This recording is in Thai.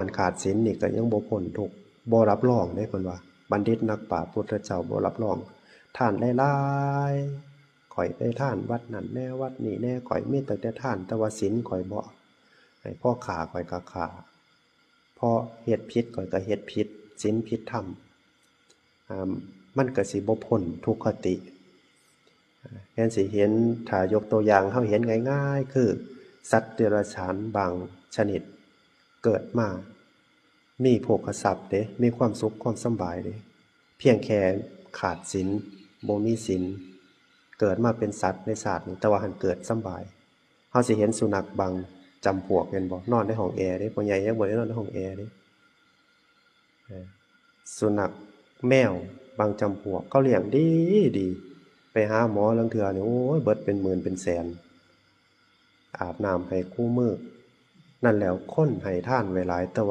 การขาดศีลนี่ก็ยังบ่พ้นทุกบ่รับรองเด้เพิ่นว่า บัณฑิตนักปราพุทธเจ้าบ่รับรองท่านหลายๆข่อยไปท่านวัดนั่นแน่วัดนี้แน่ข่อยมีแต่แต่ท่านแต่ว่าศีลข่อยบ่ให้พ่อฆ่าข่อยก็ฆ่าพอเฮ็ดผิดข่อยก็เฮ็ดผิดศีลผิดธรรมอ่ามันก็สิบ่พ้นทุกขติแม่นสิเห็นถ้ายกตัวอย่างเฮาเห็นง่ายๆ คือ สัตว์เดรัจฉานบางชนิด เกิดมา มีโภคทรัพย์เด้มีความสุขความสบายเด้เพียงแค่ขาดศีลบ่มีศีลเกิดมาเป็นสัตว์ในชาสตินี้แต่ว่าหันเกิดสบายเฮาสิเห็นสุนัขบางจำพวกแม่นบ่นอนในห้องแอร์เด้พ่อใหญ่ยังบ่ได้นอนในห้องแอร์เด้สุนัขแมวบางจำพวกเขาเลี้ยงดีดี ไปหาหมอลางเทื่อนี่โอ้ยเบิดเป็นหมื่นเป็นแสน อาบน้ำให้คู่มื้อ นั่นแหล้วคนให้ทานไว้หลายแต่ว่า